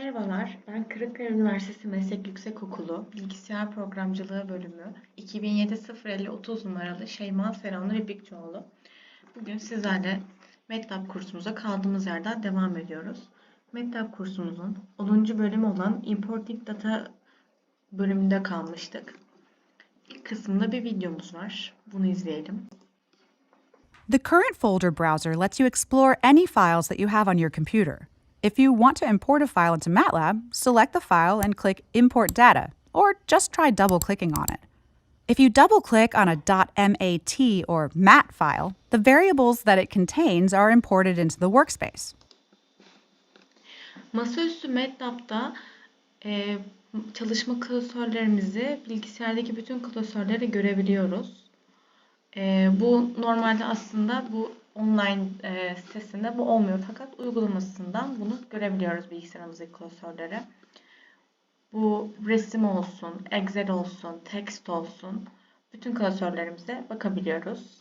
Merhabalar, ben Kırıkkale Üniversitesi Meslek Yüksekokulu Bilgisayar Programcılığı Bölümü 2007-050-30 numaralı Şeyma Seranur İpekçioğlu. Bugün sizlerle MATLAB kursumuza kaldığımız yerden devam ediyoruz. MATLAB kursumuzun 10. bölümü olan Importing Data bölümünde kalmıştık. İlk kısımda bir videomuz var. Bunu izleyelim. The current folder browser lets you explore any files that you have on your computer. If you want to import a file into MATLAB, select the file and click Import Data, or just try double clicking on it. If you double click on a .mat or MAT file, the variables that it contains are imported into the workspace. Masaüstü MATLAB'da e, çalışma klasörlerimizi bilgisayardaki bütün klasörlere görebiliyoruz. E, bu normalde aslında bu online e, sitesinde bu olmuyor fakat uygulamasından bunu görebiliyoruz bilgisayarımızdaki klasörlere. Bu resim olsun, Excel olsun, text olsun bütün klasörlerimize bakabiliyoruz.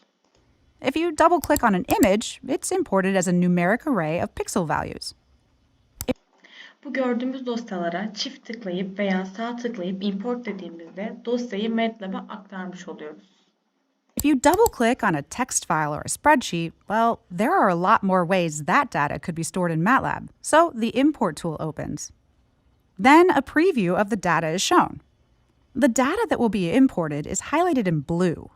If you double click on an image, it's imported as a numeric array of pixel values. Bu gördüğümüz dosyalara çift tıklayıp veya sağ tıklayıp import dediğimizde dosyayı MATLAB'a aktarmış oluyoruz. If you double click on a text file or a spreadsheet, well, there are a lot more ways that data could be stored in MATLAB, so the import tool opens. Then a preview of the data is shown. The data that will be imported is highlighted in blue.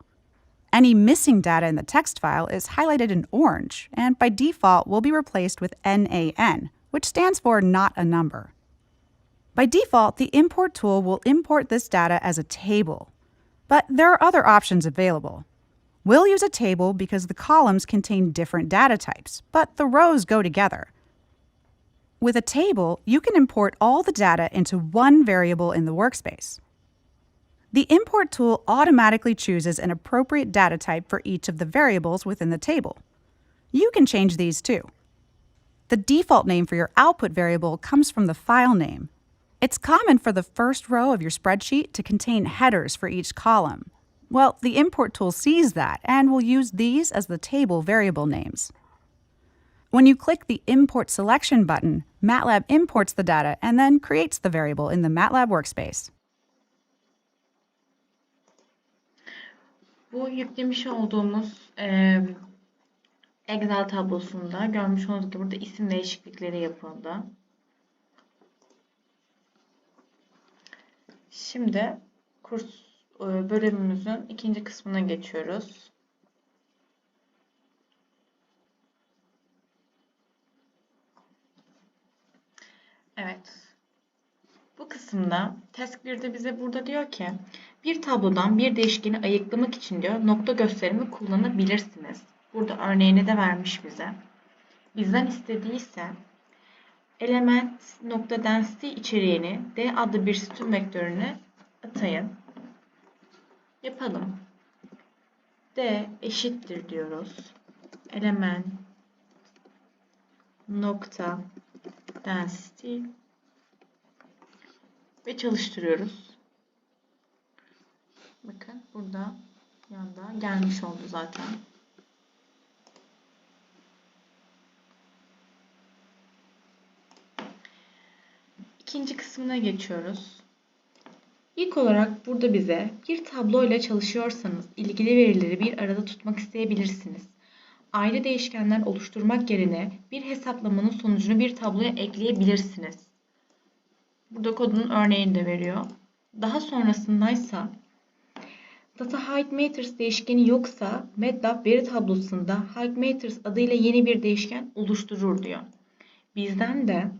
Any missing data in the text file is highlighted in orange and by default will be replaced with NaN, which stands for not a number. By default, the import tool will import this data as a table. But there are other options available. We'll use a table because the columns contain different data types, but the rows go together. With a table, you can import all the data into one variable in the workspace. The import tool automatically chooses an appropriate data type for each of the variables within the table. You can change these too. The default name for your output variable comes from the file name. It's common for the first row of your spreadsheet to contain headers for each column. Well, the import tool sees that and will use these as the table variable names. When you click the Import Selection button, MATLAB imports the data and then creates the variable in the MATLAB workspace. Bu yüklemiş olduğumuz e, Excel tablosunda görmüş olduğunuz gibi burada isim değişiklikleri yapıldı. Şimdi kurs bölümümüzün ikinci kısmına geçiyoruz. Evet. Bu kısımda task 1'de bize burada diyor ki bir tablodan bir değişkeni ayıklamak için diyor nokta gösterimi kullanabilirsiniz. Burada örneğini de vermiş bize. Bizden istediği ise element nokta density içeriğini D adlı bir sütun vektörüne atayın. Yapalım. D eşittir diyoruz. Element nokta density ve çalıştırıyoruz. Bakın burada yanda gelmiş oldu zaten. İkinci kısmına geçiyoruz. İlk olarak burada bize bir tablo ile çalışıyorsanız ilgili verileri bir arada tutmak isteyebilirsiniz. Ayrı değişkenler oluşturmak yerine bir hesaplamanın sonucunu bir tabloya ekleyebilirsiniz. Burada kodunun örneğini de veriyor. Daha sonrasındaysa Data Height Matrix değişkeni yoksa MATLAB veri tablosunda Height Matrix adıyla yeni bir değişken oluşturur diyor. Bizden de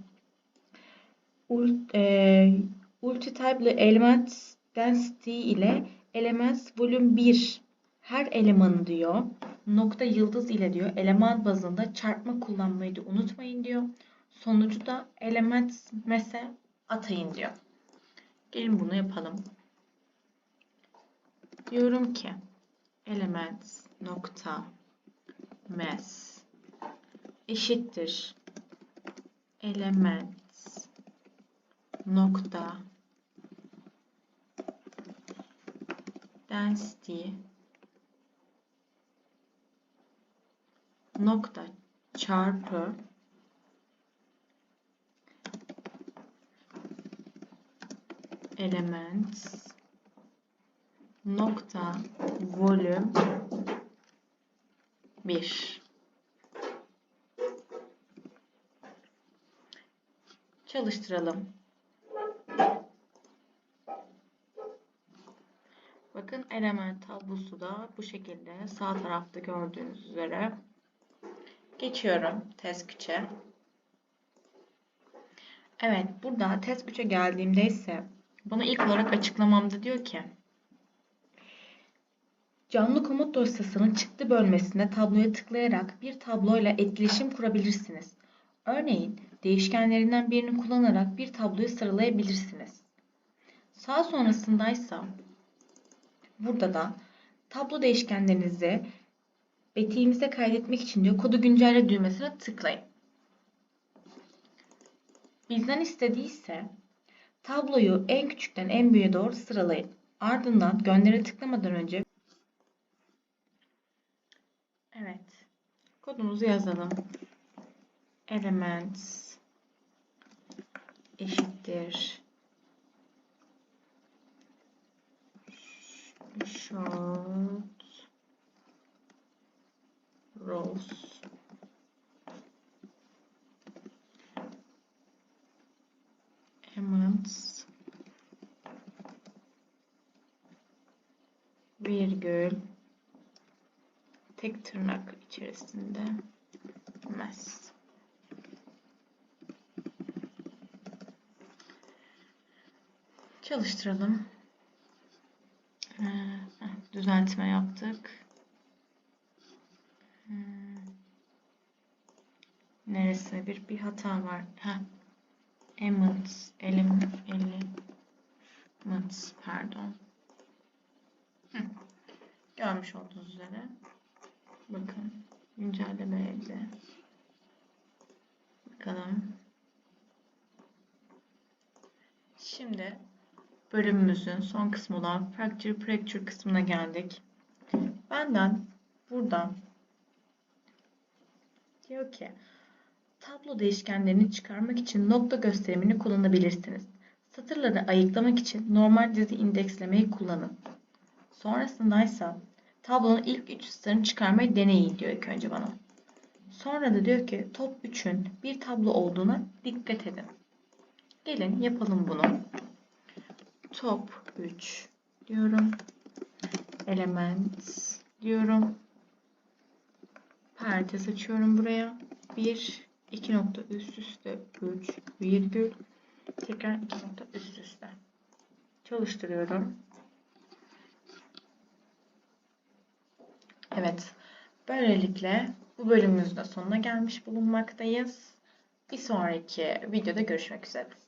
ult, e, Multitype'lı element density ile elements volume 1 her elemanı diyor nokta yıldız ile diyor eleman bazında çarpma kullanmayı da unutmayın diyor. Sonucu da element mese atayın diyor. Gelin bunu yapalım. Diyorum ki element nokta mes eşittir element nokta density. Nokta çarpı. Element nokta volüm. 1 çalıştıralım. Bakın element tablosu da bu şekilde sağ tarafta gördüğünüz üzere. Geçiyorum test 3'e. Evet, burada test 3'e geldiğimde ise bana ilk olarak açıklamamda diyor ki Canlı komut dosyasının çıktı bölmesinde tabloya tıklayarak bir tabloyla etkileşim kurabilirsiniz. Örneğin değişkenlerinden birini kullanarak bir tabloyu sıralayabilirsiniz. Sağ sonrasındaysa burada da tablo değişkenlerinizi betiğimize kaydetmek için diyor kodu güncelle düğmesine tıklayın. Bizden istediyse tabloyu en küçükten en büyüğe doğru sıralayın. Ardından göndere tıklamadan önce Evet. Kodumuzu yazalım. Elements eşittir short rows elements virgül tek tırnak içerisinde mess. Çalıştıralım. Düzeltme yaptık. Neresi bir bir hata var. Heh. Elements, elim, elements, pardon. Hı. Görmüş olduğunuz üzere. Bakın güncelleme evde. Bakalım. Şimdi bölümümüzün son kısmı olan Fracture Fracture kısmına geldik. Benden buradan diyor ki tablo değişkenlerini çıkarmak için nokta gösterimini kullanabilirsiniz. Satırları ayıklamak için normal dizi indekslemeyi kullanın. Sonrasında ise tablonun ilk 3 satırını çıkarmayı deneyin diyor ilk önce bana. Sonra da diyor ki top 3'ün bir tablo olduğuna dikkat edin. Gelin yapalım bunu. Top 3 diyorum. Element diyorum. Parantez açıyorum buraya. 1 2 nokta üst üste 3 virgül tekrar 2 nokta üst üste. Çalıştırıyorum. Evet. Böylelikle bu bölümümüzün de sonuna gelmiş bulunmaktayız. Bir sonraki videoda görüşmek üzere.